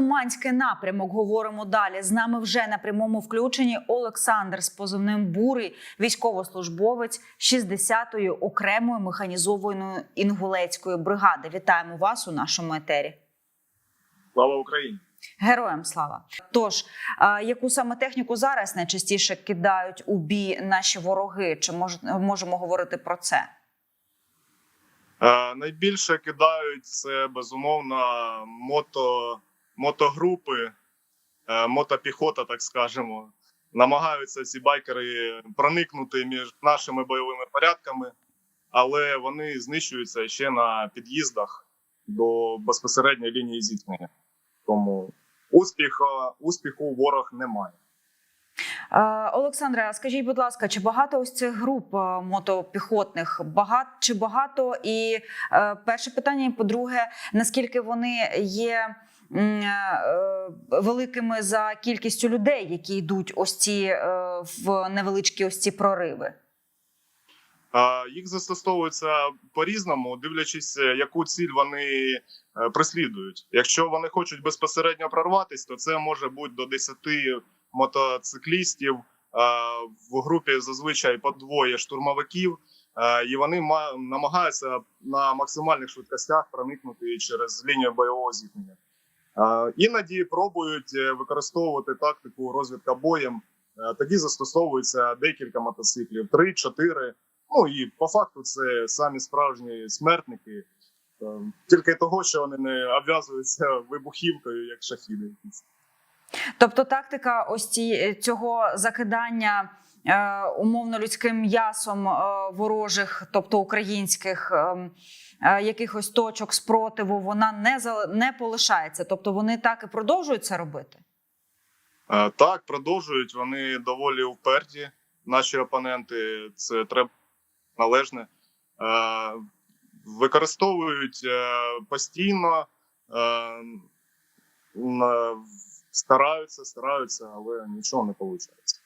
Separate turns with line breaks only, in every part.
Лиманський напрямок говоримо далі. З нами вже на прямому включенні Олександр з позивним Бурий, військовослужбовець 60-ї окремої механізованої інгулецької бригади. Вітаємо вас у нашому етері.
Слава Україні!
Героям слава. Тож, яку саме техніку зараз найчастіше кидають у бій наші вороги? Чи мож, можемо говорити про це?
Е, найбільше кидають це безумовно мото, мотогрупи, е, мотопіхота, так скажемо. Намагаються ці байкери проникнути між нашими бойовими порядками, але вони знищуються ще на під'їздах до безпосередньої лінії зіткнення. Тому успіху, успіху ворог не має.
Е, Олександре, скажіть, будь ласка, чи багато ось цих груп е, мотопіхотних? Багато чи багато? І перше питання. і По-друге, наскільки вони є великими за кількістю людей, які йдуть ось ці е, в невеличкі ось ці прориви?
Їх застосовується по-різному, дивлячись, е, яку ціль вони е, преслідують. Якщо вони хочуть безпосередньо прорватися, то це може бути до 10 мотоциклістів. В групі зазвичай по двоє штурмовиків, і вони ма- намагаються на максимальних швидкостях проникнути через лінію бойового зіткнення. Іноді пробують е, використовувати тактику розвідка боєм. Е, Тоді застосовується декілька мотоциклів, 3-4. Ну і по факту це самі справжні смертники, е, тільки того, що вони не обв'язуються вибухівкою, як шахіди.
Тобто, тактика ось ці, цього закидання умовно людським м'ясом е, ворожих, тобто українських е, е, якихось точок спротиву, вона не не полишається. Тобто вони так і продовжують це робити.
Е, Так, продовжують. Вони доволі вперті. Наші опоненти це треба належне. Е, Використовують е, постійно, е, стараються, стараються, але нічого не виходить.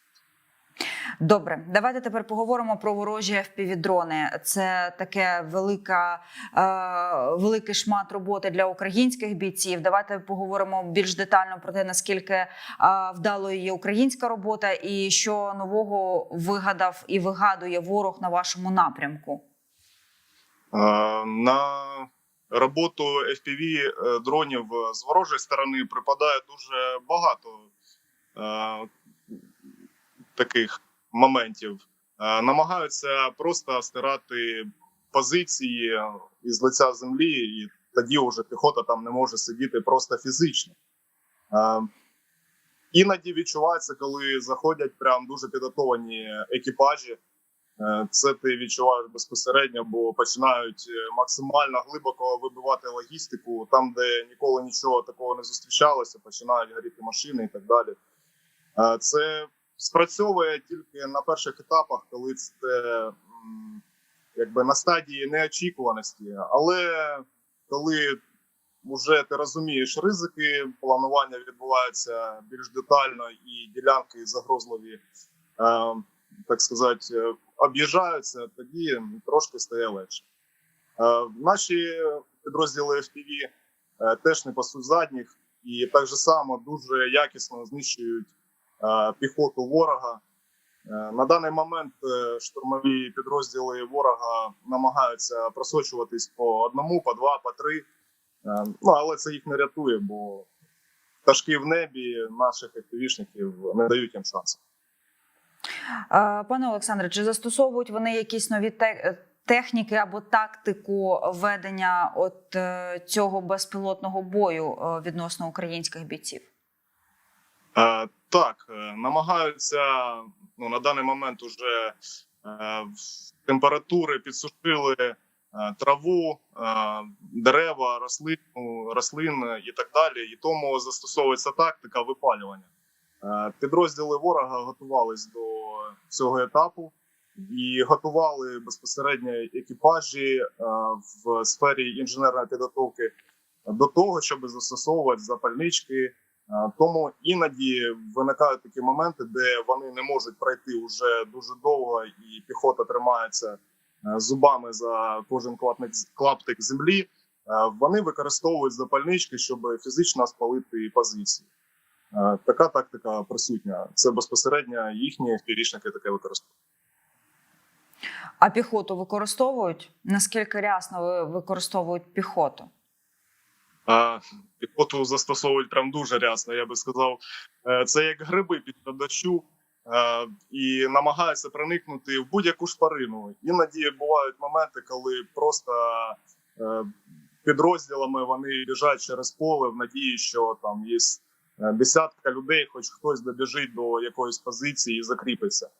Добре, давайте тепер поговоримо про ворожі FPV-дрони. Це таке велика, е, великий шмат роботи для українських бійців. Давайте поговоримо більш детально про те, наскільки е, вдалою є українська робота, і що нового вигадав і вигадує ворог на вашому напрямку.
Е, На роботу FPV е, дронів з ворожої сторони припадає дуже багато е, таких моментів. Е, Намагаються просто стирати позиції із лиця землі, і тоді вже піхота там не може сидіти просто фізично. Е, Іноді відчувається, коли заходять прям дуже підготовані екіпажі. Е, Це ти відчуваєш безпосередньо, бо починають е, максимально глибоко вибивати логістику, там, де ніколи нічого такого не зустрічалося, починають горіти машини і так далі. Е, Це спрацьовує тільки на перших етапах, коли це якби на стадії неочікуваності. Але коли вже ти розумієш ризики, планування відбувається більш детально і ділянки загрозливі. е, так сказати, об'їжджаються, тоді трошки стає легше. Е, Наші підрозділи FPV е, теж не пасуть задніх і так же само дуже якісно знищують піхоту ворога. Е, На даний момент е, штурмові підрозділи ворога намагаються просочуватись по одному, по два, по три. Е, Ну але це їх не рятує, бо пташки в небі наших FPV-шників не дають їм шансу.
Е, Пане Олександре, чи застосовують вони якісь нові техніки або тактику ведення от е, цього безпілотного бою е, відносно українських бійців?
Е, так, е, намагаються ну, на даний момент уже е, температури підсушили траву, дерева, рослину, рослин і так далі. І тому застосовується тактика випалювання. Підрозділи ворога готувались до цього етапу і готували безпосередньо екіпажі в сфері інженерної підготовки до того, щоб застосовувати запальнички. Е, Тому іноді виникають такі моменти, де вони не можуть пройти вже дуже довго, і піхота тримається е, зубами за кожен клаптик, землі. вони використовують запальнички, щоб фізично спалити позиції. Е, Така тактика присутня. Це безпосередньо їхні впірішники таке використовують.
А піхоту використовують? Наскільки рясно використовують піхоту?
Піхоту застосовують прям дуже рясно. Я би сказав, Е, це як гриби під дощу е, і намагаються проникнути в будь-яку шпарину. Іноді бувають моменти, коли просто е, підрозділами вони біжать через поле в надії, що там є десятка людей, хоч хтось добіжить до якоїсь позиції і закріпиться.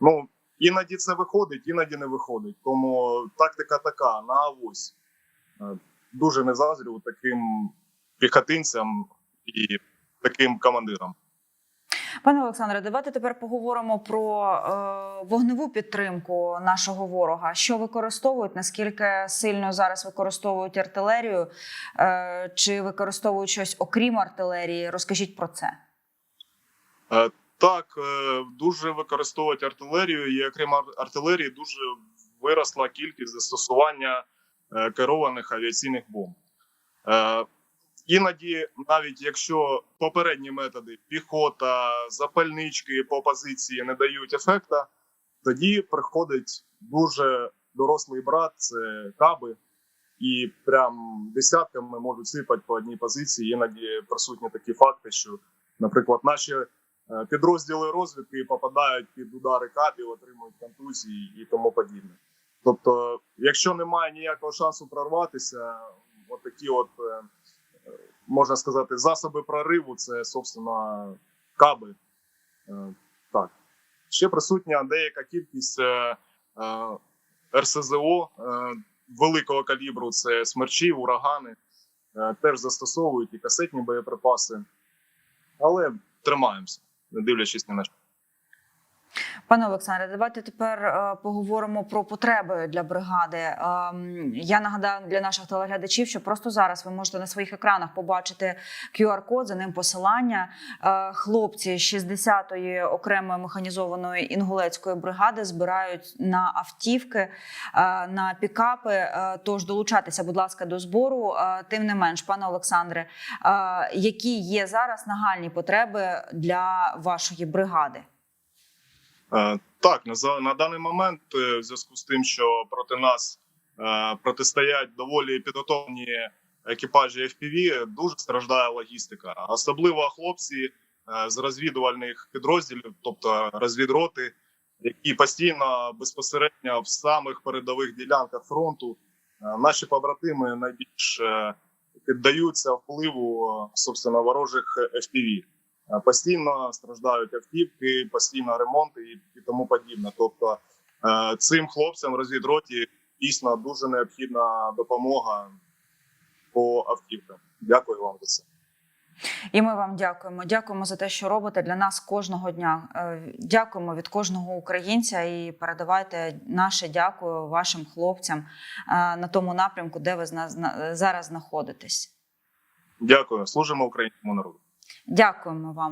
Ну іноді це виходить, іноді не виходить. Тому тактика така на авось. Дуже не заздрю таким піхотинцям і таким командирам.
Пане Олександре, давайте тепер поговоримо про е, вогневу підтримку нашого ворога. Що використовують? Наскільки сильно зараз використовують артилерію? Е, чи використовують щось окрім артилерії? Розкажіть про це.
Е, Так, е, дуже використовують артилерію, і окрім артилерії, дуже виросла кількість застосування керованих авіаційних бомб. Е, Іноді, навіть якщо попередні методи піхота, запальнички по позиції не дають ефекта, тоді приходить дуже дорослий брат, це каби, і прям десятками можуть сипати по одній позиції. Іноді присутні такі факти, що, наприклад, наші е, підрозділи розвідки попадають під удари кабів, отримують контузії і тому подібне. Тобто, якщо немає ніякого шансу прорватися, от от е, можна сказати, засоби прориву це, собственно, каби. Е, Так. Ще присутня деяка кількість е, РСЗО великого калібру, це смерчі, урагани, теж застосовують і касетні боєприпаси. Але тримаємося, не дивлячись ні на що.
Пане Олександре, давайте тепер е, поговоримо про потреби для бригади. Ем, я нагадаю для наших телеглядачів, що просто зараз ви можете на своїх екранах побачити QR-код, за ним посилання. Е, хлопці з 60-ї окремої механізованої інгулецької бригади збирають на автівки, е, на пікапи. Тож долучайтеся, будь ласка, до збору. Тим не менш, пане Олександре, які є зараз нагальні потреби для вашої бригади?
Е, Так, на, на даний момент, е, в зв'язку з тим, що проти нас е, протистоять доволі підготовлені екіпажі FPV, дуже страждає логістика. Особливо хлопці з розвідувальних підрозділів, тобто розвідроти, які постійно безпосередньо в самих передових ділянках фронту. Наші побратими найбільш піддаються впливу собственно ворожих FPV. Е, постійно страждають автівки, постійно ремонти і, і тому подібне. Тобто е, цим хлопцям розвідроті дійсно дуже необхідна допомога по автівкам. Дякую вам за це.
І ми вам дякуємо. Дякуємо за те, що робите для нас кожного дня. Е, Дякуємо від кожного українця і передавайте наше дякую вашим хлопцям на тому напрямку, де ви зараз знаходитесь.
Дякую. Служимо українському народу.
Дякуємо вам.